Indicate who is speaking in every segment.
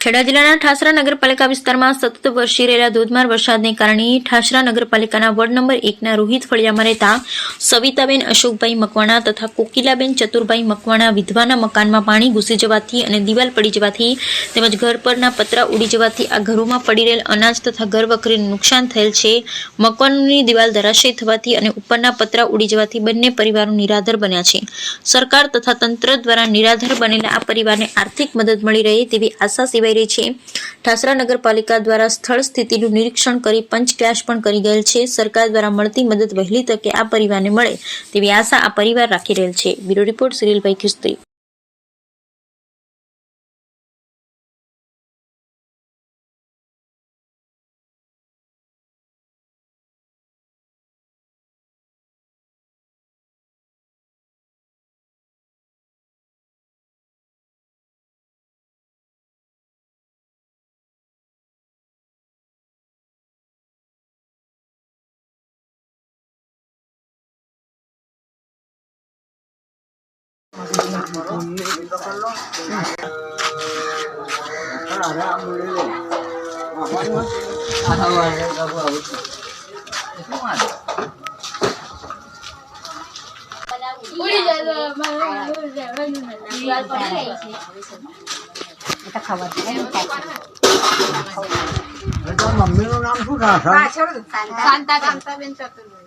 Speaker 1: ખેડા જિલ્લાના ઠાસરા નગરપાલિકા વિસ્તારમાં સતત વરસી રહેલા ધોધમાર વરસાદને કારણે ઠાસરા નગરપાલિકાના વોર્ડ નંબર એકના રોહિત ફળિયામાં રહેતા સવિતાબેન અશોકભાઈ મકવાણા તથા કોકિલાબેન ચતુરભાઈ મકવાણા વિધવાના મકાનમાં પાણી ઘૂસી જવાથી અને દિવાલ પડી જવાથી તેમજ ઘર પરના પતરા ઉડી જવાથી આ ઘરોમાં પડી રહેલ અનાજ તથા ઘર વખરીનું નુકસાન થયેલ છે. મકાનની દિવાલ ધરાશય થવાથી અને ઉપરના પતરા ઉડી જવાથી બંને પરિવારો નિરાધાર બન્યા છે. સરકાર તથા તંત્ર દ્વારા નિરાધાર બનેલા આ પરિવારને આર્થિક મદદ મળી રહે તેવી આશા સેવાઈ રહી છે. ઠાસરા નગરપાલિકા દ્વારા સ્થળ સ્થિતિનું નિરીક્ષણ કરી પંચક્યાશ પણ કરી ગયેલ છે. સરકાર દ્વારા મળતી મદદ વહેલી તકે આ પરિવારને મળે તેવી આશા આ પરિવાર રાખી રહેલ છે. બ્યુરો રિપોર્ટ સિરિલભાઈ এটা খাবার মম্মির নাম শুধু সান্তা সান্তা সান্তা বেন চতুর্ভুজ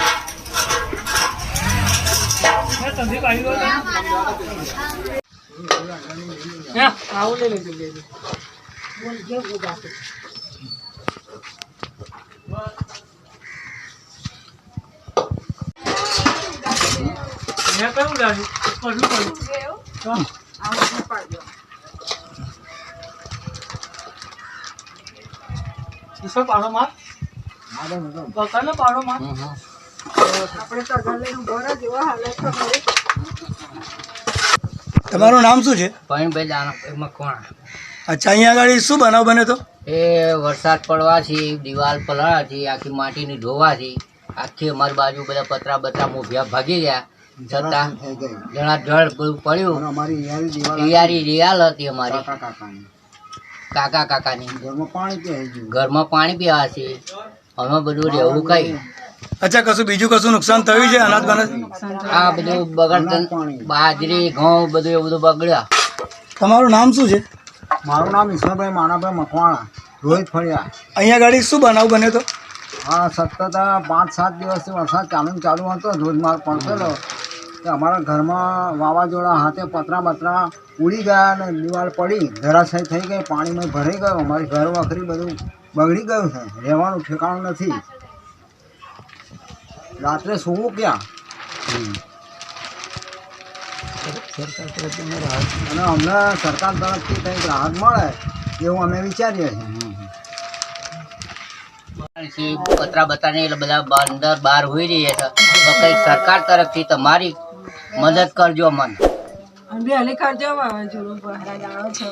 Speaker 1: ખિસ્ત્રી
Speaker 2: ઉડી જાય તો મારે દિવાલ પડી ગઈ છે
Speaker 3: મમ્મીનું નામ શું થાય
Speaker 2: શાંતા શાંતાબેન ચતુર્વેદી ટીવી પર ઓલા આવશે હો.
Speaker 4: હાય હા ગોગા સરકાર ઓકે
Speaker 3: તમારું નામ શું છે?
Speaker 5: ભાઈ દાણા મકવાણા.
Speaker 3: અચ્છા અહીંયા આગળ શું બનાવ બને તો?
Speaker 5: એ વરસાદ પડવાથી દિવાલ પલળાથી આખી માટીની ધોવાથી આખી અમારી બાજુ બધા પતરા બતરા મોભિયા ભાગી ગયા. છતાં જણા જળ બધું પડ્યું. તૈયારી રિયાલ હતી અમારી. કાકા કાકાની.
Speaker 3: ઘરમાં પાણી
Speaker 5: ઘરમાં પાણી પીવા છે. અમે બધું રહેવું કઈ.
Speaker 3: અચ્છા કશું બીજું કશું નુકસાન થયું છે? અનાજ બનાજ
Speaker 5: આ બધું બગડ બાજરી ઘઉં બધું એ બધું બગડ્યા.
Speaker 3: તમારું નામ શું છે? મારું નામ ઈશ્વરભાઈ માનાભાઈ મકવાણા રોહિત ફળિયા. અહીંયા ગાડી શું બનાવ બન્યો તો? હા સતત પાંચ સાત દિવસથી વરસાદ ચાલુ ચાલુ હતો ધોધમાર પડતો કે અમારા ઘરમાં વાવાઝોડા હાથે પતરા બતરા ઉડી ગયા અને દિવાલ પડી ધરાશય થઈ ગઈ પાણીમાં ભરાઈ ગયો. અમારી ઘર વખરી બધું બગડી ગયું છે રહેવાનું ઠેકાણું નથી. રાત્રે સૂવું ક્યાં? અને અમને સરકાર તરફથી કંઈક રાહત મળે એવું અમે વિચારીએ છીએ.
Speaker 5: કચરા બતરા ને એટલે બધા અંદર બહાર હોઈ રહ્યા છે. તો કંઈક સરકાર તરફથી તમારી મદદ કરજો મને
Speaker 6: બે હલી કરજો આવે છે.